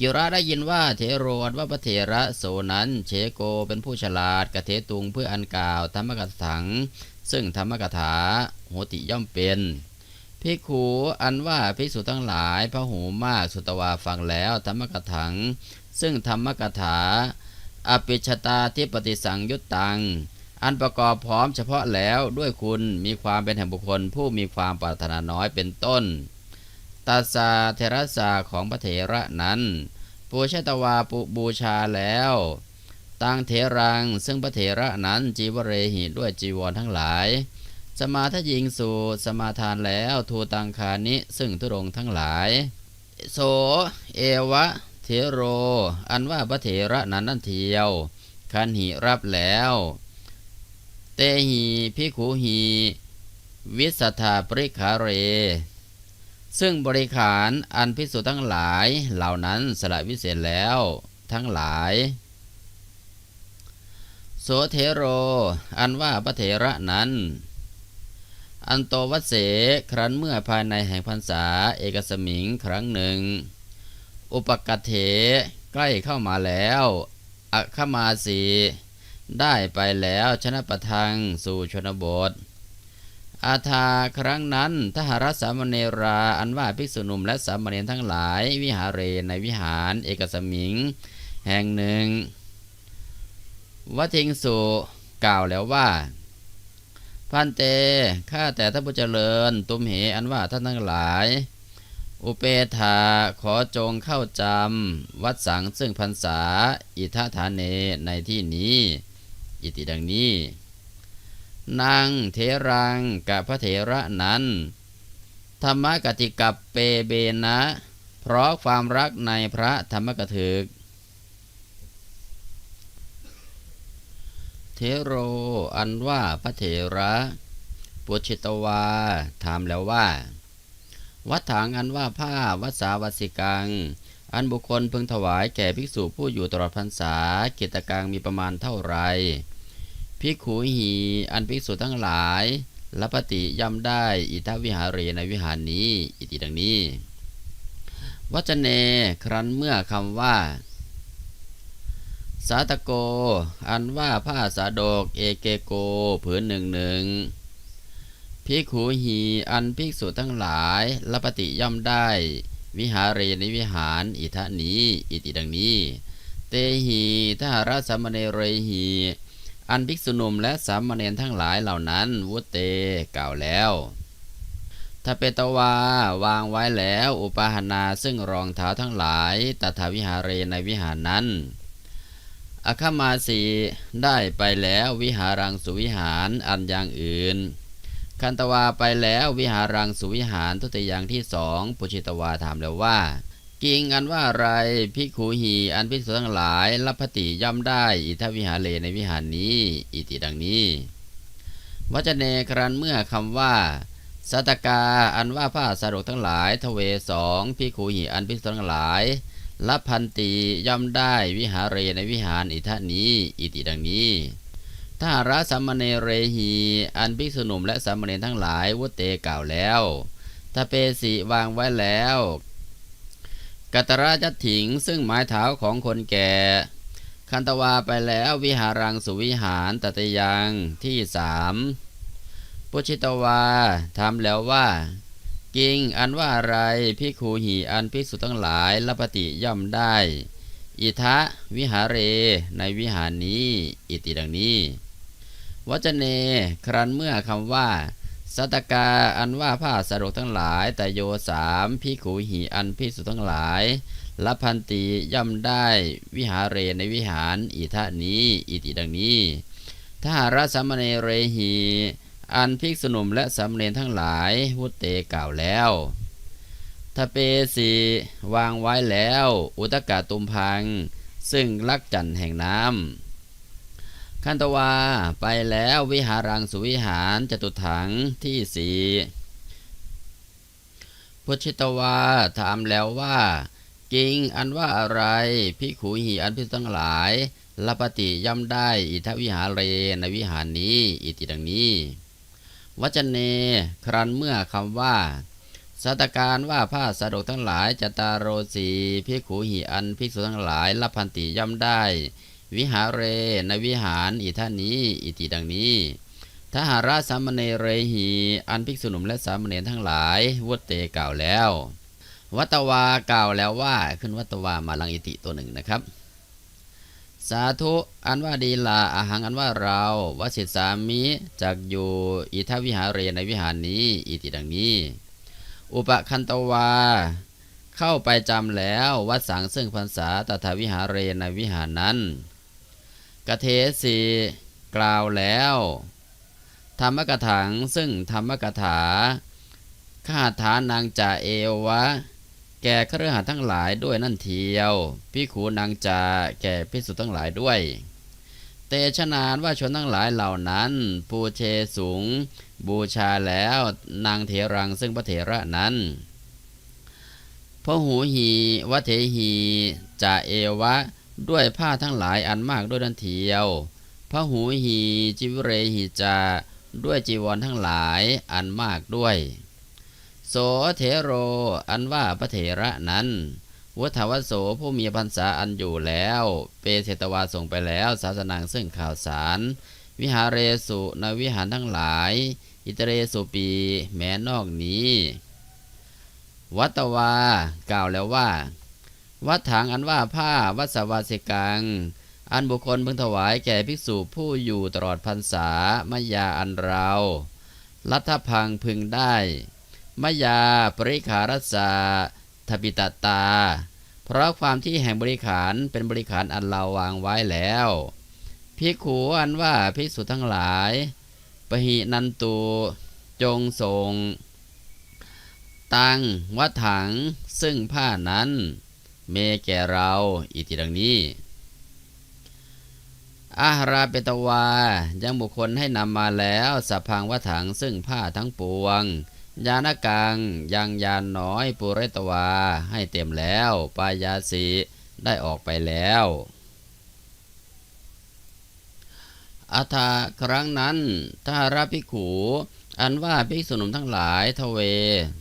กิระได้ยินว่าเทโรอันว่าพระเถระโสนั้นเชโกเป็นผู้ฉลาดกระเทตุงเพื่ออันกล่าวธรรมกถัง ซึ่งธรรมกถาโหติย่อมเป็นภิกขุอันว่าภิกษุทั้งหลายพระหูมากสุตวาฟังแล้วธรรมกถัง ซึ่งธรรมกถาอปิชตาทิปฏิสังยุตตัง อันประกอบพร้อมเฉพาะแล้วด้วยคุณมีความเป็นแห่งบุคคลผู้มีความปรารถนาน้อยเป็นต้น ตาสาเทระสาของพระเถระนั้น ปูชตวาปุบูชาแล้วตังเถรังซึ่งพระเถระนั้นจีวเรหิด้วยจีวรทั้งหลาย สมาทยิงสู่สมาทานแล้วทูตังคานิซึ่งทุรงทั้งหลาย โส เอวะ เทโร อันว่าพระเถระนั้นนั่นเทียว คันหิรับแล้ว เตหีพิขูหี วิสัทธาปริขาเร ซึ่งบริขารอันพิสุทั้งหลายเหล่านั้นสละวิเศษแล้วทั้งหลาย โสเทโร อันว่าพระเถระนั้น อันโตวัเสครั้นเมื่อภายในแห่งพรรษาเอกสมิงครั้งหนึ่ง อุปกเถใกล้เข้ามาแล้วอัคมาสีได้ไปแล้วชนะประทังสู่ชนบท อาทาครั้งนั้นทหารสามเณราอันว่าภิกษุหนุ่มและสามเณรทั้งหลาย วิหารเรในวิหาร เอกสมิง แห่งหนึ่งวัทิงสุกล่าวแล้วว่า พันเตข้าแต่ท่านผู้เจริญ ตุมเหอันว่าท่านทั้งหลาย อุเปธาขอจงเข้าจำวัดสังซึ่งพรรษา อิทธาเนในที่นี้ อิติดังนี้ นางเทรังกับพระเถระนั้น ธรรมกติกับเปเบนะ เพราะความรักในพระธรรมกถึก เทโรอันว่าพระเถระปุชิตวา ถามแล้วว่า วัดถางอันว่าผ้าวัดสาวัสิกัง อันบุคคลพึงถวายแก่ภิกษุผู้อยู่ตลอดพรรษากิตกังมีประมาณเท่าไร ภิกขุหีอันภิกษุทั้งหลายละปฏิย่ำได้อิทาวิหารเรในวิหารนี้ อิติดังนี้ วัจเนครั้นเมื่อคำว่า สาตโก อันว่าผ้าสาดก เอเกโก ผืนหนึ่งหนึ่งภิกขุหีอันภิกษุทั้งหลายละปฏิย่อมได้ วิหารเรในวิหารอิทะนี้ อิติดังนี้ เตหีทหารสามเณรหี อันภิกษุหนุ่มและสามเณรทั้งหลายเหล่านั้นวุเตกล่าวแล้วถ้าเปตวาวางไว้แล้วอุปาหนาซึ่งรองเท้าทั้งหลายตถาวิหารเรในวิหารนั้นอคมาสีได้ไปแล้ววิหารังสุวิหารอันอย่างอื่น คันตวาไปแล้ววิหารังสุวิหารทุติย่างที่สองปุชิตวาถามแล้วว่า กิงอันว่าอะไรพิกขูหีอันพิสุทั้งหลายรับพติย่อมได้ อิทวิหารเลในวิหารนี้ อิติดังนี้วัจเนครันเมื่อคำว่าสัตกาอันว่าผ้าสาดกทั้งหลายทเวสองพิกขูหีอันพิสุทั้งหลายรับพันตีย่อมได้วิหารเรในวิหารอิทานี้ อิติดังนี้ถ้าระสัมมเนเรหีอันภิกษุหนุ่มและสัมมเนทั้งหลายวุเตกล่าวแล้วถ้าเปสีวางไว้แล้ว กัตระจัถิงซึ่งหมายเท้าของคนแก่ คันตวาไปแล้ววิหารังสุวิหารตตยังที่สามปุชิตวาทำแล้วว่า กิงอันว่าอะไรพิคูหีอันพิสุทั้งหลายละปฏิย่อมได้ อิทะวิหารเรในวิหารนี้ อิติดังนี้ วัจเน ครันเมื่อคำว่า สัตกาอันว่าผ้าสรุทั้งหลาย แต่โยสามพิขูหีอันพิสุทั้งหลายละพันตีย่อมได้วิหารเรในวิหารอิทะนี้อิติดังนี้ถ้ารัสมเนเรหีอันภิกษุหนุ่มและสามเณรทั้งหลายวุตเตกล่าวแล้วทเปสีวางไว้แล้ว อุตกาตุมพัง ซึ่งลักจันแห่งน้ำ คันตวาไปแล้ววิหารังสุวิหารจตุถังที่สีพุชิตวาถามแล้วว่ากิงอันว่าอะไรพิขูหีอันพิทั้งหลายลปฏิย่ำได้อิทวิหารเรในวิหารนี้ อิติดังนี้ วัจเน ครันเมื่อคำว่าสสัตการว่าผ้าสะดกทั้งหลายจตารโรสีพิขูหิอันภิกษุทั้งหลายรับพันติย่อมได้ วิหารเรในวิหารอิท่านี้ อิติดังนี้ทหาราสามเณเรหีอันภิกษุหนุ่มและสามเณรทั้งหลายวุตเตกล่าวแล้ว วัตวากล่าวแล้วว่าขึ้นวัตวามาลังอิติตัวหนึ่งนะครับ สาธุอันว่าดีลาอาหังอันว่าเราวสิทสามิจากอยู่อิทาวิหารเรในวิหารนี้ อิติดังนี้ อุปคันตวา เข้าไปจำแล้ววัดสังซึ่งพรรษาตถาวิหารเรในวิหารนั้น กเทสีกล่าวแล้ว ธรรมกถังซึ่งธรรมกถาข้าฐานางจ่าเอวะ แก่เครือขัดทั้งหลายด้วยนั่นเทียวพิขูนางจ่าแก่พิสุทั้งหลายด้วย เตชนานว่าชนทั้งหลายเหล่านั้น ปูเชสูง บูชาแล้วนางเถรังซึ่งพระเถระนั้นพระหูหีวะเถหีจ่าเอวะ ด้วยผ้าทั้งหลายอันมากด้วยนันเทียวพระหูหีจิวเรหีจา ด้วยจีวรทั้งหลายอันมากด้วย โสเถโรอันว่าพระเถระนั้นวัฏวโสผู้มีพรรษาอันอยู่แล้ว เปเสตวาส่งไปแล้วศาสนาซึ่งข่าวสาร วิหารเรสุนวิหารทั้งหลาย อิตเรสุปีแม้นอกนี้ วัตวากล่าวแล้วว่า วัดถังอันว่าผ้าวัดสวาสิกัง อันบุคคลพึงถวายแก่ภิกษุผู้อยู่ตลอดพรรษามยาอันเรารัฐพังพึงได้มยาปริขารสาทปิตตา เพราะความที่แห่งบริขารเป็นบริขารอันเราวางไว้แล้วพิกขูอันว่าภิกษุทั้งหลาย ปหินันตูจงทรง ตังวัดถังซึ่งผ้านั้น เมแก่เรา อิติดังนี้อาหาราเปตวา ยังบุคคลให้นำมาแล้วสัพพังวัถังซึ่งผ้าทั้งปวง ยานกังยังยานน้อยปุเรตวาให้เต็มแล้ว ปายาสีได้ออกไปแล้วอัฐาครั้งนั้นทาราภิกขูอันว่าภิกษุหนุ่มทั้งหลายทเว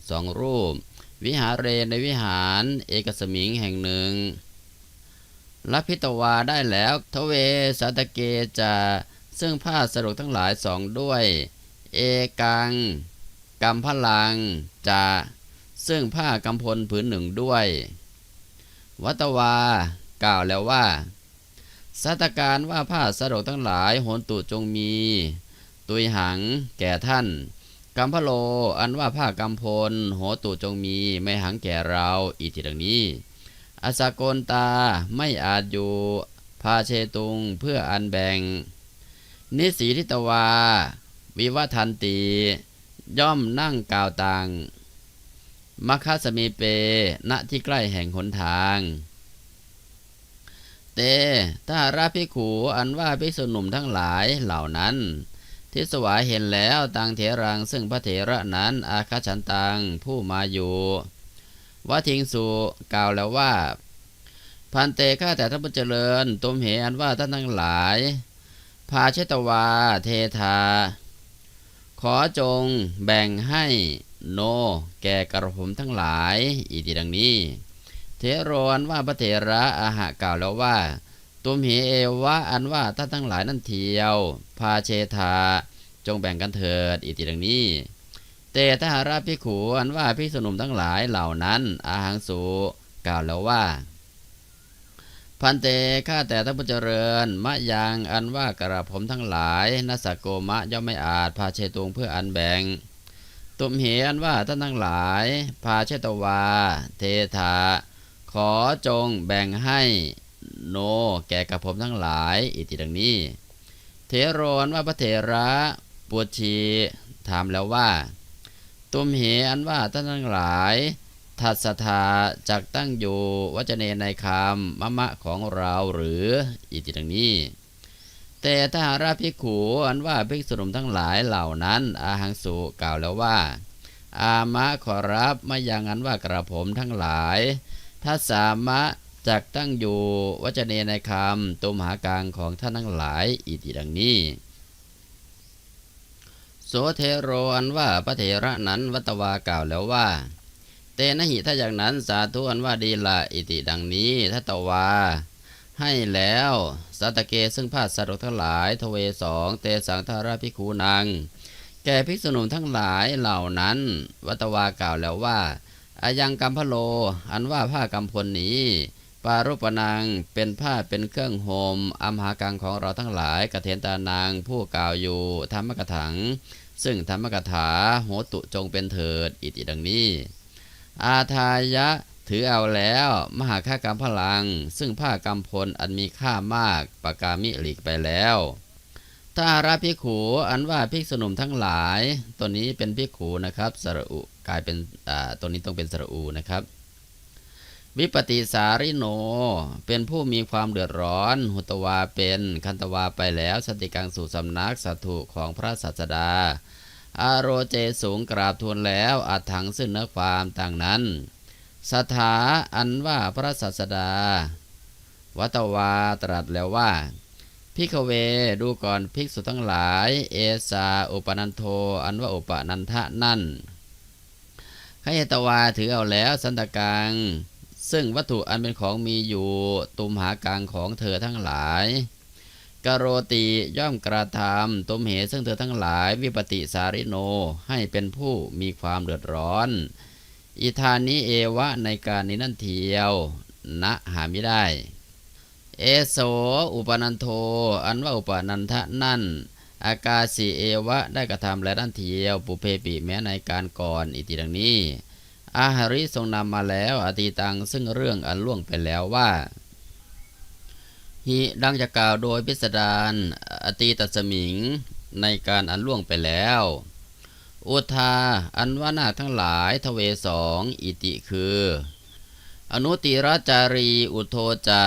สองรูป วิหารเรในวิหาร เอกสมิงแห่งหนึ่งรับพิตวาได้แล้ว ทเวสัตเกจะซึ่งผ้าสรุปทั้งหลายสองด้วย เอกังกำพลังจะซึ่งผ้ากำพลผืนหนึ่งด้วย วัตวากล่าวแล้วว่าสัตการว่าผ้าสะดกทั้งหลายโหนตุจงมี ตุยหังแก่ท่าน กัมพโล อันว่าผ้ากำพล โหตุจงมีไม่หังแก่เรา อีทีดังนี้อาสากนตาไม่อาจอยู่พาเชตุงเพื่ออันแบ่ง นิสีทิตวา วิวัทันตี ย่อมนั่งกาวต่างมัคคสมีเป ณที่ใกล้แห่งหนทาง เตถ้าราภิขูอันว่าภิกษุหนุ่มทั้งหลายเหล่านั้น ทิสวายเห็นแล้วตังเถรังซึ่งพระเถระนั้นอาคาฉันตังผู้มาอยู่วัทิงสุกล่าวแล้วว่า พันเตข้าแต่ท่านผู้เจริญตุมเหอันว่าท่านทั้งหลาย พาเชตวาเทธา ขอจงแบ่งให้โน แก่กระผมทั้งหลาย อีทีดังนี้ เทโรอันว่าพระเถระอาหะกล่าวแล้วว่า ตุมเหเอวะอันว่าท่านทั้งหลายนั่นเทียว พาเชธาจงแบ่งกันเถิดอีทีดังนี้ เตทหาราพิขูอันว่าพิสนุมทั้งหลายเหล่านั้น อาหังสูกล่าวแล้วว่า พันเตข้าแต่ท่านผู้เจริญ มะยังอันว่ากระผมทั้งหลายนัสโกมะย่อมไม่อาจพาเชตุงเพื่ออันแบ่งตุมเหอันว่าท่านทั้งหลาย พาเชตวา เทธาขอจงแบ่งให้ โน แก่กับผมทั้งหลาย อิติดังนี้ เทโรนว่าพระเถระปวดชีถามแล้วว่า ตุมเหอันว่าท่านทั้งหลายทัศธาจักตั้งอยู่วัจเนในคำมะมะของเราหรือ อิติดังนี้ แต่ถ้าหาราภิกขูอันว่าภิกษุนุมทั้งหลายเหล่านั้น อาหังสุกล่าวแล้วว่า อามะขอรับมายังอันว่ากระผมทั้งหลายถ้าสามะ จักตั้งอยู่วัจเนในคำตุมหากลางของท่านทั้งหลายอีทีดังนี้ โสเทโรอันว่าพระเถระนั้นวัตวากล่าวแล้วว่า เตนะหิถ้าอย่างนั้นสาธุอันว่าดีละอิติดังนี้ทัตวา ให้แล้วสัตเกซึ่งพาสรุทั้งหลายทเวสองเตสังทาราภิกขุนัง แก่ภิกษุหนุ่มทั้งหลายเหล่านั้น วัตวากล่าวแล้วว่าอายังกัมพโล อันว่าผ้ากำพลนี้ ปารุปนังเป็นผ้าเป็นเครื่องโฮมอัมหากังของเราทั้งหลายกเทนตานางผู้กล่าวอยู่ธรรมกถัง ซึ่งธรรมกถาโหตุจงเป็นเถิดอิติดังนี้ อาทายะถือเอาแล้วมหาค่ากรรมพลัง ซึ่งผ้ากำพลอันมีค่ามากปากามิหลีกไปแล้วถ้าราภิกขูอันว่าภิกษุหนุ่มทั้งหลาย ตัวนี้เป็นภิกขูนะครับสระอุกลายเป็นอ่าตัวนี้ต้องเป็นสระอูนะครับ วิปติสาริโน เป็นผู้มีความเดือดร้อน หุตวาเป็นคันตวาไปแล้วสติกังสู่สำนักสัตถุของพระสัสดา อาโรเจสูงกราบทูลแล้วอัดถังซึ่งเนื้อความต่างนั้นสถาอันว่าพระสัสดา วัตวาตรัสแล้วว่าพิกเวดูก่อนภิกษุทั้งหลาย เอสาอุปนันโท อันว่าอุปนันทะนั่นให้ตวาถือเอาแล้วสันตกัง ซึ่งวัตถุอันเป็นของมีอยู่ตุมหากลางของเธอทั้งหลายกโรติย่อมกระทำตุมเหซึ่งเธอทั้งหลายวิปติสาริโนให้เป็นผู้มีความเดือดร้อน อิธานิเอวะในการนี้นั่นเทียวนะหาไม่ได้ เอโสอุปนันโท อันว่าอุปนันทะนั่น อากาศิเอวะได้กระทำและด้านเทียว ปุเพปิแม้ในการก่อนอิติดังนี้ อาหาริทรงนำมาแล้วอติตังซึ่งเรื่องอันล่วงไปแล้วว่าหิดังจะกล่าวโดยพิสดารอตีตัสมิงในการอันล่วงไปแล้ว อุทาอันว่านาคทั้งหลายทเวสองอิติคือ อนุติราจารีอุโทจา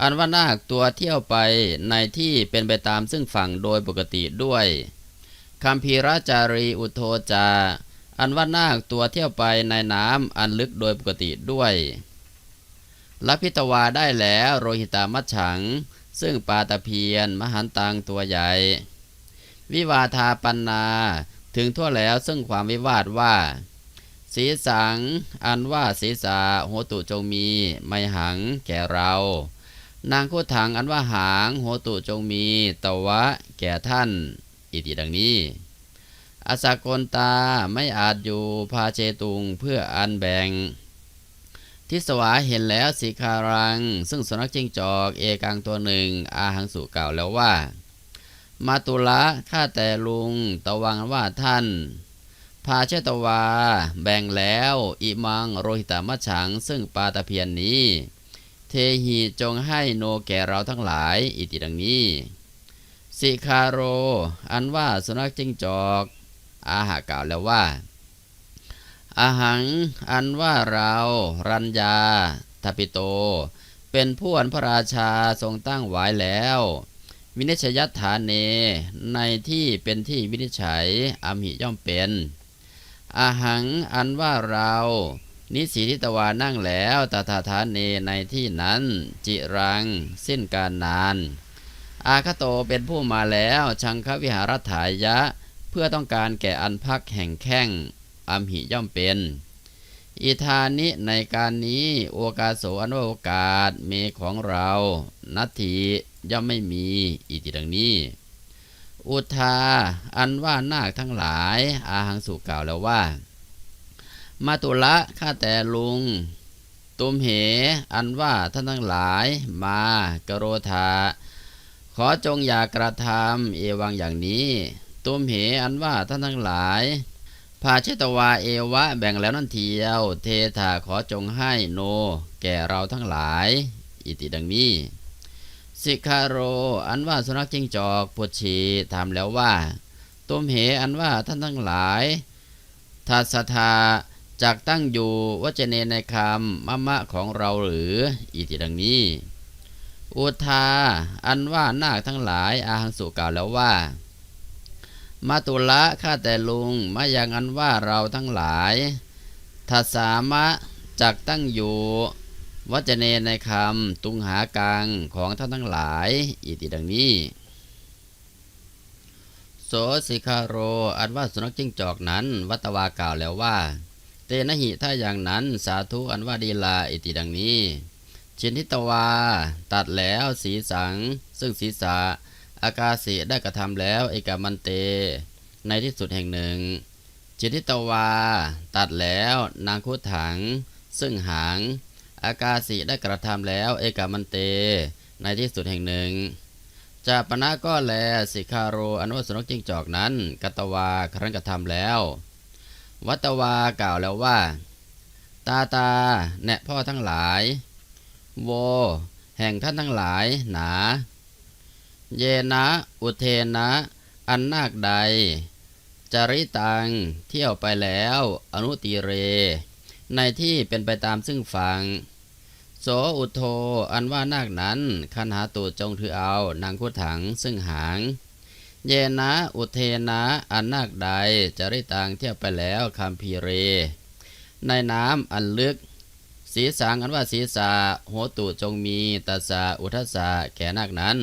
อันว่านาคตัวเที่ยวไปในที่เป็นไปตามซึ่งฝั่งโดยปกติด้วยคำพีราจารีอุโทจา อันว่านาคตัวเที่ยวไปในน้ำอันลึกโดยปกติด้วยลพิตวาได้แล้วโรหิตามัจฉัง ซึ่งปาตะเพียน มหันตังตัวใหญ่ วิวาทาปันนาถึงทั่วแล้วซึ่งความวิวาทว่า สีสัง อันว่าศีสาโหตุจงมี ไม่หังแก่เรา นางคู่ถังอันว่าหางโหตุจงมีตวะ แก่ท่าน อิติดังนี้ อาสากลตาไม่อาจอยู่พาเจตุงเพื่ออันแบ่ง ทิสวาเห็นแล้วสีคารัง ซึ่งสุนัขจิ้งจอกเอกังตัวหนึ่ง อาหังสุกล่าวแล้วว่า มาตุละข้าแต่ลุงตะวังว่าท่านพาเชตวา แบ่งแล้วอิมังโรหิตามัฉัง ซึ่งปาตะเพียนนี้ เทหีจงให้โนแก่เราทั้งหลาย อิติดังนี้ สิคาโร อันว่าสุนัขจิ้งจอก อาหากล่าวแล้วว่า อาหังอันว่าเรารัญญาทัปิโต เป็นผู้อันพระราชาทรงตั้งไว้แล้ว วินิจฉัยฐานเน ในที่เป็นที่วินิจฉัยอมิย่อมเป็นอาหังอันว่าเรา นิสีทิตวานั่งแล้วตถาฐานเนในที่นั้น จิรัง สิ้นการนาน อาคโตเป็นผู้มาแล้วชังควิหารถายะ เพื่อต้องการแก่อันพักแห่งแข้งอัมหิย่อมเป็นอิธานิในการนี้โอกาสโสอันโอกาสเมของเรานัตถิย่อมไม่มีอิติดังนี้ อุทาอันว่านาคทั้งหลาย อาหังสุกล่าวแล้วว่า มาตุละข้าแต่ลุง ตุมเห อันว่าท่านทั้งหลาย มากโรธาขอจงอย่ากระทำเอวังอย่างนี้ ตุมเหอันว่าท่านทั้งหลายภาเชตวาเอวะแบ่งแล้วนั่นเทียว เทถาขอจงให้โน แก่เราทั้งหลาย อิติดังนี้ สิกาโร อันว่าสุนัขจิ้งจอกปุชีถามแล้วว่าตุมเหอันว่าท่านทั้งหลายทัศธาจากตั้งอยู่วัจเนในคำมะมะของเราหรือ อิติดังนี้ อุทา อันว่านาคทั้งหลายอาหังสุกล่าวแล้วว่า มาตุละข้าแต่ลุงมาอย่างอันว่าเราทั้งหลายทัสามะจักตั้งอยู่ วัจเนในคำตุงหากลางของท่านทั้งหลาย อิติดังนี้ โสสิคาโร อันว่าสุนัขจิ้งจอกนั้น วัตวากล่าวแล้วว่า เตนะหิถ้าอย่างนั้นสาธุอันว่าดีลาอิติดังนี้ ชินทิตวา ตัดแล้วสีสัง ซึ่งศีรษะ อากาศิได้กระทำแล้วเอกามันเต ในที่สุดแห่งหนึ่ง จินทิตวา ตัดแล้วนางคุถัง ซึ่งหาง อากาศิได้กระทำแล้วเอกามันเต ในที่สุดแห่งหนึ่งจาปนะก็แลสิคาโรอนุสนกจิงจอกนั้นกัตวาครั้นกระทำแล้ว วัตวากล่าวแล้วว่า ตาตาแนะพ่อทั้งหลาย โว แห่งท่านทั้งหลายหนา เยนะอุเทนะ อันนาคใด จริตังเที่ยวไปแล้วอนุตีเร ในที่เป็นไปตามซึ่งฟังโสอุโทอันว่านาคนั้นคันหาตูจงถือเอานางคุถังซึ่งหาง เยนะอุเทนะอันนาคใดจริตังเที่ยวไปแล้วคำพีเร ในน้ำอันลึกสีสังอันว่าศีรษะหัวตูจงมีตัสสะอุทัสสะแก่นาคนั้น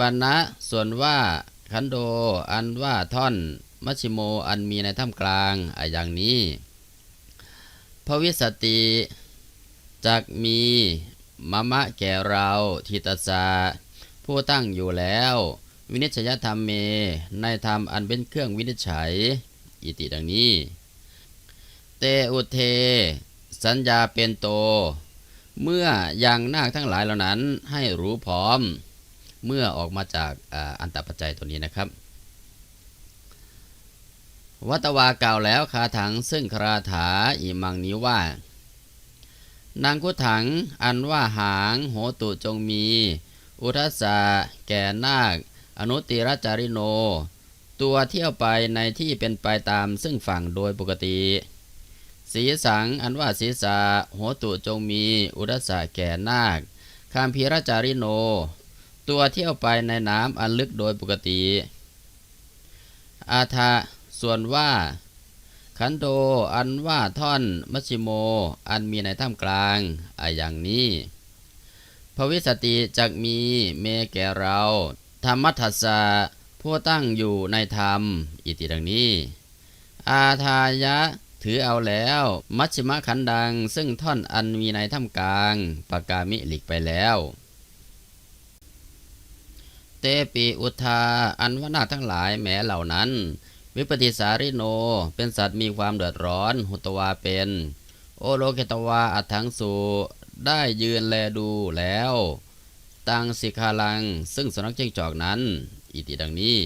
ปันะส่วนว่าขันโดอันว่าท่อนมัชิโมอันมีในถ้ำกลางอะอย่างนี้พระวิสติจักมีมะมะแก่เราทิตสสะผู้ตั้งอยู่แล้ว วินิจฉัยธรรมเม ในธรรมอันเป็นเครื่องวินิจฉัย อิติดังนี้ เตอุเท สัญญาเป็นโต เมื่อยังนาคทั้งหลายเหล่านั้นให้รู้พร้อม เมื่อออกมาจากอ,อันตปัจจัยตัวนี้นะครับ วัตวากล่าวแล้วคาถังซึ่งคราถาอิมังนี้ว่า นางคุถังอันว่าหางโหตุจงมี อุทัสสะแก่นาค อนุติรจาริโน ตัวเที่ยวไปในที่เป็นไปตามซึ่งฝั่งโดยปกติสีสังอันว่าศีรษะหัวตุจงมี อุดสสะแก่นาคคามพีรจาริโน ตัวเที่ยวไปในน้ำอันลึกโดยปกติ อาทะส่วนว่า ขันโดอันว่าท่อนมัชิโม อันมีในถ้ำกลางอะอย่างนี้พระวิสติจักมีเมแก่เรา ธรรมัสสะผู้ตั้งอยู่ในธรรม อิติดังนี้ อาทายะถือเอาแล้ว มัชชิมะขันดัง ซึ่งท่อนอันมีในถ้ำกลางปากามิหลีกไปแล้ว เตปีอุทา อันวนาทั้งหลายแม้เหล่านั้น วิปติสาริโน เป็นสัตว์มีความเดือดร้อน หุตวาเป็น โอโลเกตวาอัถังสูได้ยืนแลดูแล้ว ตังสิคาลัง ซึ่งสนักเจ้งจอกนั้น อิติดังนี้